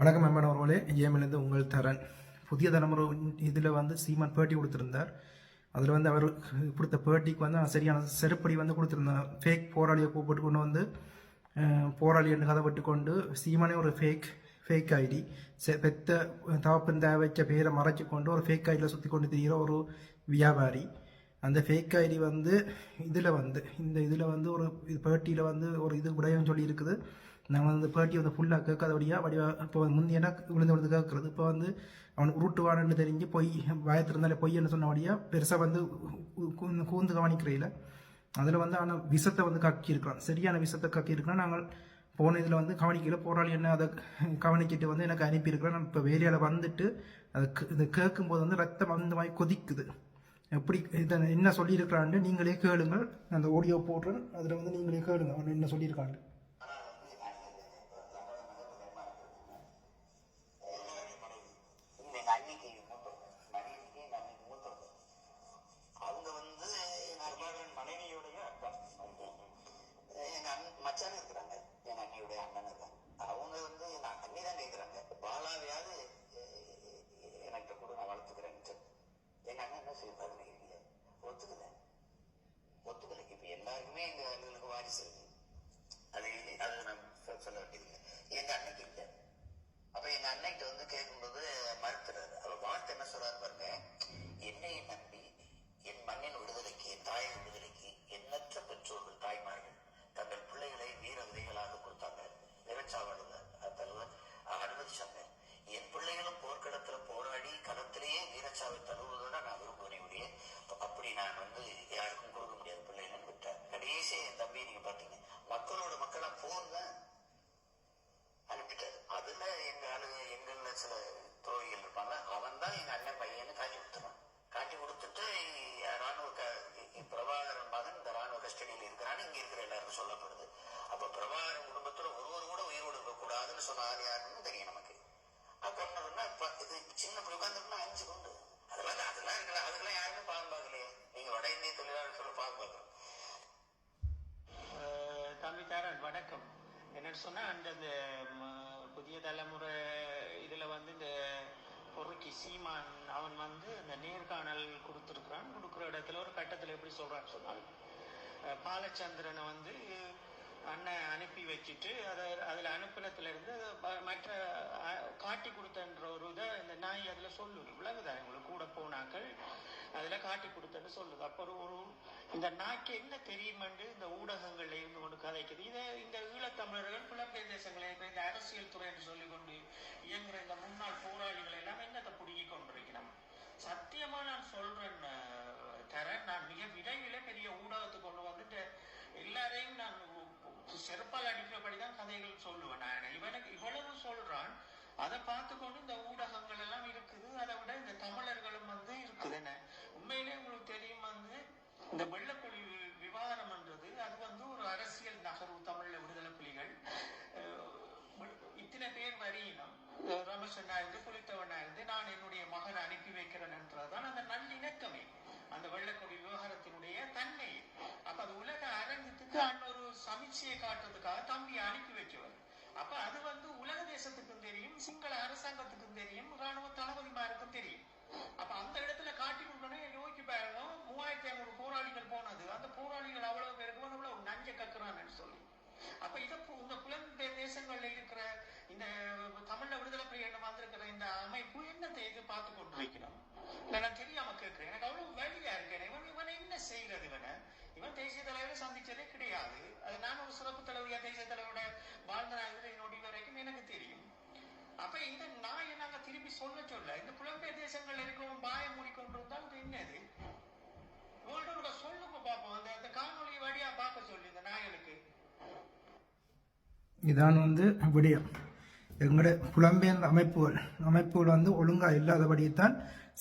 வணக்கம் அம்மானவர்களே ஏமிலிருந்து உங்கள் தரன். புதிய தலைமுறை இதில் வந்து சீமான் பேட்டி கொடுத்துருந்தார். அதில் வந்து அவர் கொடுத்த பேட்டிக்கு வந்து நான் சரியான செருப்படி வந்து கொடுத்துருந்தார். ஃபேக் போராளியை கூப்பிட்டு கொண்டு வந்து போராளி என்று கதை விட்டுக்கொண்டு சீமானே ஒரு ஃபேக் ஃபேக் ஐடி பெத்த தவப்பன் வச்ச பேரை மறைச்சு கொண்டு ஒரு ஃபேக் ஐடியில் சுற்றி கொண்டு தெரிகிற ஒரு வியாபாரி. அந்த ஃபேக் ஐடி வந்து இதில் வந்து இந்த இதில் வந்து ஒரு பேட்டியில் வந்து ஒரு இது உடையம் சொல்லி இருக்குது நாங்கள் வந்து பேட்டி வந்து ஃபுல்லாக கேட்காதபடியாக வடிவா இப்போ முந்தியனா விழுந்து விழுந்து கேட்குறது? இப்போ வந்து அவன் உருட்டுவானு தெரிஞ்சு பொய் பயத்திருந்தாலே பொய்ன்னு சொன்னபடியாக பெருசாக வந்து கூந்து கவனிக்கிறையில். அதில் வந்து ஆனால் விஷத்தை வந்து கக்கியிருக்கிறான். சரியான விஷத்தை கக்கியிருக்கிறான். நாங்கள் போன இதில் வந்து கவனிக்கல. போராளி என்ன அதை கவனிச்சிட்டு வந்து எனக்கு அனுப்பியிருக்கிறேன். நான் இப்போ வேலையால் வந்துட்டு அதை கே- இதை கேட்கும்போது வந்து ரத்தம் அந்த மாதிரி கொதிக்குது. எப்படி இதை என்ன சொல்லியிருக்கிறான்னு நீங்களே கேளுங்கள். அந்த ஆடியோ போடுறேன். அதில் வந்து நீங்களே கேளுங்க. அவன் என்ன சொல்லியிருக்காண்டு அண்ணனுக்கு வாரிசு இருக்கு அது அது நான் சொல்ல வேண்டியதில்லை எங்க அன்னைக்கு இல்லை அப்ப எங்க வந்து கேட்கும்போது மறுத்துறாரு அவர் வார்த்தை என்ன சொல்றாரு பாருங்க என்னை நம்பி என் மண்ணின் விடுதலைக்கு என் தாயின் விடுதலைக்கு எண்ணற்ற பெற்றோர்கள் தாய்மார்கள் தங்கள் பிள்ளைகளை வீர விதைகளாக கொடுத்தாங்க அனுமதிச்சாங்க என் பிள்ளைகளும் போர்க்களத்துல போராடி களத்திலேயே வீரச்சாவை தழுவுவதோட நான் விரும்புகிறேன் அப்படி நான் வந்து யாருக்கும் கொடுக்க முடியாது பிள்ளைகள்னு விட்டார் கடைசியா என் தம்பி நீங்க பாத்தீங்க. மக்களோட மக்களா போர் அனுப்பிட்டாரு. அதுல எங்க ஆளு எங்க சில துரோகிகள் இருப்பாங்க. அவன் தான் எங்க அண்ணன் பையன் காட்டி கொடுத்துருவான். காட்டி கொடுத்துட்டு ராணுவ க- பிரபாகரன் மகன் இந்த ராணுவ கஸ்டடியில் இருக்கிறான்னு இங்க இருக்கிற எல்லாருக்கும் சொல்லப்படுது. அப்ப பிரபாகரன் குடும்பத்துல ஒருவர் கூட உயிரோடு இருக்க கூடாதுன்னு யாருன்னு தெரியும் நமக்கு. அப்ப என்ன இது சின்ன பிள்ளை அஞ்சு குண்டு. அதெல்லாம் அதெல்லாம் இருக்கல அதுக்கெல்லாம் யாருமே பாகம் பார்க்கலையே நீங்க வட இந்திய தொழிலாளர்கள் சொல்ல பாகம் பார்க்கணும் அஹ் தம்பி தரன் வணக்கம் என்னன்னு சொன்னா அந்த இந்த புதிய தலைமுறை இதுல வந்து இந்த பொறுக்கி சீமான் அவன் வந்து இந்த நேர்காணல் கொடுத்துருக்குறான். கொடுக்குற இடத்துல ஒரு கட்டத்துல எப்படி சொல்றான்னு சொன்னால் பாலச்சந்திரனை வந்து அண்ணன் அனுப்பி வச்சுட்டு அதை அதில் அனுப்பினத்துல இருந்து மற்ற காட்டி கொடுத்தன்ற ஒரு இதை இந்த நாய் அதில் சொல்லுது. விளங்குதா உங்களுக்கு கூட போனாக்கள் அதில் காட்டி கொடுத்தன்னு சொல்லுது. அப்போ ஒரு இந்த நாக்கு என்ன தெரியுமென்று இந்த ஊடகங்கள்ல இருந்து கொண்டு கதைக்குது. இதை இந்த ஈழத்தமிழர்கள் புலம்பெயர் தேசங்களை இந்த அரசியல் துறை என்று சொல்லிக் கொண்டு இயங்குற இந்த முன்னாள் போராளிகள் எல்லாம் என்னத்தை பிடுங்கி கொண்டிருக்கிறோம் சத்தியமா நான் சொல்றேன் தர நான் மிக விரைவில் பெரிய ஊடகத்துக்கு கொண்டு வந்துட்டு எல்லாரையும் நான் உ- உ- செருப்பால் அடிக்கிறபடி தான் கதைகள் சொல்லுவேன் நான் இவனுக்கு இவ்வளவு சொல்றான் அதை பார்த்து கொண்டு இந்த ஊடகங்கள் எல்லாம் இருக்குது அதை விட இந்த தமிழர்களும் வந்து இருக்குது என்ன உண்மையிலே உங்களுக்கு தெரியும் வந்து இந்த வெள்ளப்புலி வி- விவகாரம்ன்றது அது வந்து ஒரு அரசியல் நகர்வு தமிழ்ல விடுதலை புலிகள் அஹ், வி- இத்தனை பேர் வரையினம் அஹ், ரமேஷனா இருந்து புலித்தவனா இருந்து நான் என்னுடைய மகனை அனுப்பி வைக்கிறேன் என்றதுதான் அந்த நல்லிணக்கமே அந்த வெள்ளக்கொடி விவகாரத்தினுடைய தன்மை. அப்ப அது உலக அரங்கத்துக்கு அன்னொரு சமீட்சையை காட்டுறதுக்காக தம்பி அனுப்பி வைக்கவர் அப்ப அது வந்து உலக தேசத்துக்கும் தெரியும் சிங்கள அரசாங்கத்துக்கும் தெரியும் ராணுவ தளபதிமாருக்கும் தெரியும். அப்ப அந்த இடத்துல காட்டி கொடுக்கணும் யோசிச்சு பாருங்க மூவாயிரத்தி ஐநூறு போராளிகள் போனது. அந்த போராளிகள் அவ்வளவு பேருக்கு வந்து அவ்வளவு நஞ்ச கக்குறான்னு சொல்லி அப்ப இத பு- இந்த புலம்பெயர் தேசங்கள்ல இருக்கிற இந்த தமிழ்ல விடுதலை புலிகள் வந்திருக்கிற இந்த அமைப்பு பார்த்து எதிர்பார்த்து கொண்டிருக்கிறோம் நான் தெரியாம கேட்கிறேன். எனக்கு அவ்வளவு வழியா இருக்கேன். இவன் இவன் என்ன செய்யறது இவனை? இவன் தேசிய தலைவரை சந்திச்சதே கிடையாது. அது நான் ஒரு சிறப்பு தலைவரியா தேசிய தலைவரோட வாழ்ந்த நான் இதுல நொடி வரைக்கும் எனக்கு தெரியும். அப்ப இந்த நாயை நாங்க திருப்பி சொல்ல சொல்ல இந்த புலம்பெயர் தேசங்கள் இருக்கவும் பாய மூடிக்கொண்டிருந்தால் இது என்னது? இவங்கள்ட்ட சொல்லுங்க பார்ப்போம். அந்த அந்த காணொலி வழியா பார்க்க சொல்லி இந்த நாய்களுக்கு. இதான் வந்து விடயம். எங்களோட புலம்பெயர்ந்த அமைப்புகள் அமைப்புகள் வந்து ஒழுங்காக இல்லாதபடித்தான்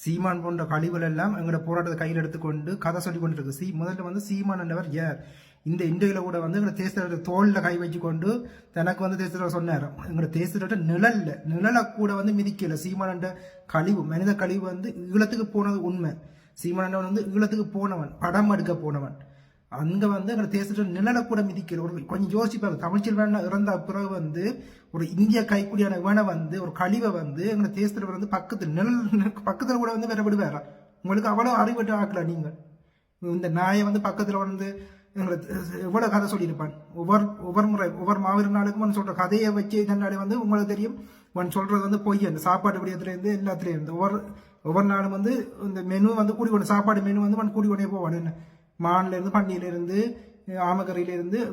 சீமான் போன்ற கழிவுகள் எல்லாம் எங்களோட போராட்டத்தை கையில் எடுத்துக்கொண்டு கதை சொல்லி கொண்டு இருக்கு சீ முதல்ல வந்து சீமான் என்றவர் யார்? இந்த இன்றையில கூட வந்து எங்களை தேசத்தோட தோளில் கை வச்சு கொண்டு தனக்கு வந்து தேசத்தோட சொன்னார். எங்களோட தேசத்தோட நிழல்ல நிழலை கூட வந்து மிதிக்கல. சீமானண்ட கழிவு மனித கழிவு வந்து ஈழத்துக்கு போனது உண்மை. சீமானண்டவன் வந்து ஈழத்துக்கு போனவன் படம் எடுக்க போனவன். அங்க வந்து எங்க தேசத்துல நிழலை கூட மிதிக்கிற ஒரு கொஞ்சம் யோசிப்பாங்க. தமிழ்ச்சல் வேணா இறந்த பிறகு வந்து ஒரு இந்திய கைக்குடியான இவனை வந்து ஒரு கழிவை வந்து எங்களை தேசத்துல வந்து பக்கத்து நிழல் பக்கத்துல கூட வந்து வேற விடுவாரா உங்களுக்கு அவ்வளோ அறிவிட்டு ஆக்கல நீங்க இந்த நாயை வந்து பக்கத்துல வந்து எங்களை எவ்வளவு கதை சொல்லியிருப்பான். ஒவ்வொரு ஒவ்வொரு முறை ஒவ்வொரு மாவீர நாளுக்கும் அவன் சொல்ற கதையை வச்சு இதனாலே வந்து உங்களுக்கு தெரியும். அவன் சொல்றது வந்து பொய். அந்த சாப்பாடு விடயத்துல இருந்து எல்லாத்துலயும் இருந்து ஒவ்வொரு ஒவ்வொரு நாளும் வந்து இந்த மெனு வந்து கூடி கொண்டு சாப்பாடு மெனு வந்து அவன் கூடி கொண்டே போவான். என்ன? மான்ல இருந்து பண்டியில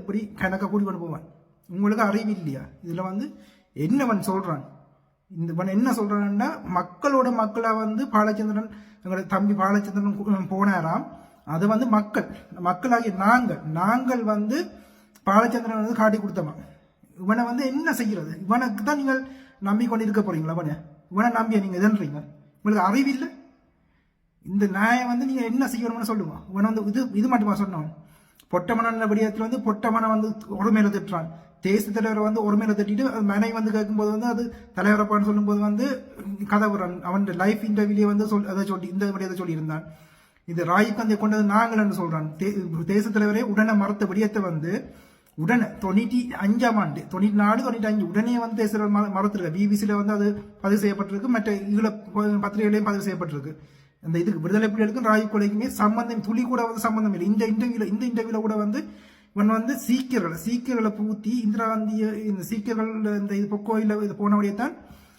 இப்படி கணக்கை கூடி கொண்டு போவான். உங்களுக்கு அறிவு இல்லையா? இதில் வந்து என்னவன் சொல்கிறான் இந்த இவன் என்ன சொல்கிறான்னா மக்களோட மக்களாக வந்து பாலச்சந்திரன் எங்களோட தம்பி பாலச்சந்திரன் போனாராம். அது வந்து மக்கள் மக்களாகிய நாங்கள். நாங்கள் வந்து பாலச்சந்திரன் வந்து காட்டி கொடுத்தவன் இவனை வந்து என்ன செய்கிறது இவனுக்கு தான் நீங்கள் நம்பிக்கொண்டு இருக்க போகிறீங்களா இவனை? இவனை நம்பிய நீங்கள் இதன்றீங்க உங்களுக்கு அறிவில்லை இந்த நாயை வந்து நீங்க என்ன செய்யணும்னு சொல்லுங்க. உன வந்து இது இது மட்டுமா சொன்னோம்? பொட்டமன விடயத்துல வந்து பொட்டமனை வந்து ஒரு திட்டுறான். தேச தலைவரை வந்து ஒரு திட்டிட்டு அது மனை வந்து கேட்கும்போது வந்து அது தலைவரப்பான்னு சொல்லும்போது வந்து கதவுறான் அவன் லைஃப் இன்டர்வியூலே வந்து சொல் அதை சொல்லி இந்த விடயத்தை சொல்லியிருந்தான். இது ராய்கந்தை கொண்டது நாங்கள்னு சொல்றான். தே- தேச தலைவரே உடனே மறுத்த விடயத்தை வந்து உடனே தொண்ணூற்றி அஞ்சாம் ஆண்டு தொண்ணூற்றி நாலு தொண்ணூற்றி அஞ்சு உடனே வந்து தேச மறுத்திருக்க பிபிசியில் வந்து அது பதிவு செய்யப்பட்டிருக்கு. மற்ற ஈழ பத்திரிகைகளையும் பதிவு செய்யப்பட்டிருக்கு. அந்த இதுக்கு விடுதலை புலிகளுக்கும் ராய் கொலைக்குமே சம்பந்தம் துளி கூட வந்து சம்பந்தம் இல்லை. இந்த இன்டர்வியூல இந்த இன்டர்வியூல கூட வந்து இவன் வந்து சீக்கியர்களை சீக்கியர்களை பூத்தி இந்திரா காந்திய இந்த சீக்கியர்கள் இந்த இது பொக்கோயில் இது போனபடியே தான்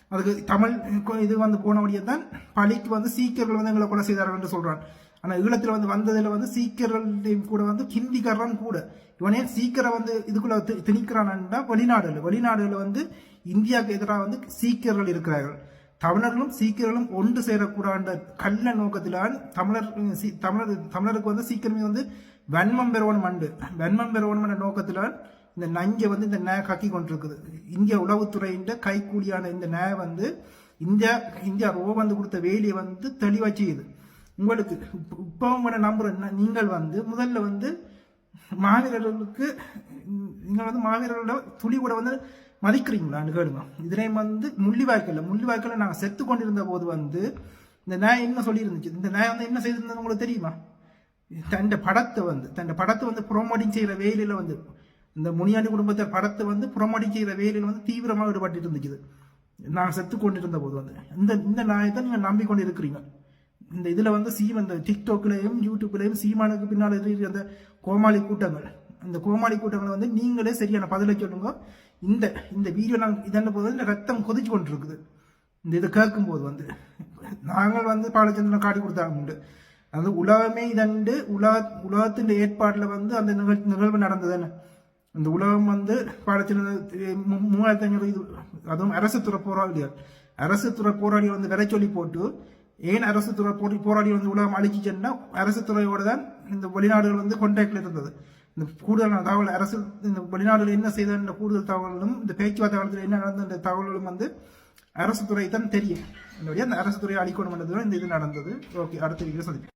அதுக்கு தமிழ் இது வந்து போனபடியே தான் பழிக்கு வந்து சீக்கியர்கள் வந்து எங்களை கொலை செய்தார்கள் என்று சொல்றான். ஆனா ஈழத்துல வந்து வந்ததுல வந்து சீக்கியர்களையும் கூட வந்து ஹிந்திக்காரன் கூட. இவனே சீக்கிரம் வந்து இதுக்குள்ள தி- திணிக்கிறான்டா வெளிநாடுகள். வெளிநாடுல வந்து இந்தியாவுக்கு எதிராக வந்து சீக்கியர்கள் இருக்கிறார்கள். தமிழர்களும் சீக்கியர்களும் ஒன்று சேரக்கூடாண்ட கள்ள நோக்கத்திலான் தமிழர் தமிழர் தமிழருக்கு வந்து சீக்கிரமே வந்து வன்மம் பெறவன் மண்டு வன்மம் பெறவன் என்ற நோக்கத்திலான் இந்த நஞ்சை வந்து இந்த நே கக்கி கொண்டிருக்குது. இந்திய உளவுத்துறையின் கைக்கூலியான இந்த நே வந்து இந்தியா இந்தியா ரோ வந்து கொடுத்த வேலியை வந்து தெளிவா செய்யுது. உங்களுக்கு இப்போ இப்பவும் கூட நம்புறேன் நீங்கள் வந்து முதல்ல வந்து மாவீரர்களுக்கு நீங்கள் வந்து மாவீரர்களோட துளி கூட வந்து மதிக்கிறீங்களான்னு கேளுங்க. இதுலேயும் வந்து முள்ளிவாய்க்கல்ல முள்ளிவாய்க்கல்ல நாங்கள் செத்து கொண்டிருந்த போது வந்து இந்த நாய் என்ன சொல்லியிருந்துச்சு? இந்த நாய் வந்து என்ன செய்திருந்தது உங்களுக்கு தெரியுமா? தன் படத்தை வந்து தன் படத்தை வந்து ப்ரோமோட்டிங் செய்கிற வேலையில் வந்து இந்த முனியாண்டி குடும்பத்தை படத்தை வந்து ப்ரோமோட்டிங் செய்கிற வேலையில் வந்து தீவிரமாக ஈடுபட்டு இருந்துச்சு. நான் செத்து கொண்டிருந்த போது வந்து. இந்த இந்த நாயை தான் நீங்கள் நம்பிக்கொண்டு இருக்கிறீங்க இந்த இதில் வந்து சீம் இந்த டிக்டாக்லேயும் யூடியூப்லேயும் சீமானுக்கு பின்னால் இருக்கிற அந்த கோமாளி கூட்டங்கள் அந்த கோமாளி கூட்டங்களை வந்து நீங்களே சரியான பதிலை சொல்லுங்க. இந்த இந்த வீடியோ நாங்கள் இதென்ன போது இந்த ரத்தம் கொதிச்சு கொண்டிருக்குது. இந்த இதை கேட்கும்போது வந்து நாங்கள் வந்து பாலச்சந்திரன் காட்டி கொடுத்தாங்க உண்டு. அது உலகமே இதண்டு உலக உலகத்தின் ஏற்பாட்டில் வந்து அந்த நிகழ் நிகழ்வு நடந்ததுன்னு இந்த உலகம் வந்து பாலச்சந்திரன் மூவாயிரத்தி ஐநூறு இது அதுவும் அரசு துறை போராளிகள் அரசு துறை போராளி வந்து விரை சொல்லி போட்டு ஏன் அரசு துறை போரி போராளி வந்து உலகம் அழிச்சிச்சுன்னா அரசு துறையோட தான் இந்த வெளிநாடுகள் வந்து கான்டாக்ட்ல இருந்தது. இந்த கூடுதலான தகவல் அரசு இந்த வெளிநாடுகள் என்ன செய்த கூடுதல் தகவல்களும் இந்த பேச்சுவார்த்தை காலத்தில் என்ன நடந்த தகவல்களும் வந்து அரசு துறை தான் தெரியும். என்னுடைய அந்த அரசு துறையை அழிக்கணும் இந்த இது நடந்தது. ஓகே அடுத்த வீடியோ சந்திப்போம்.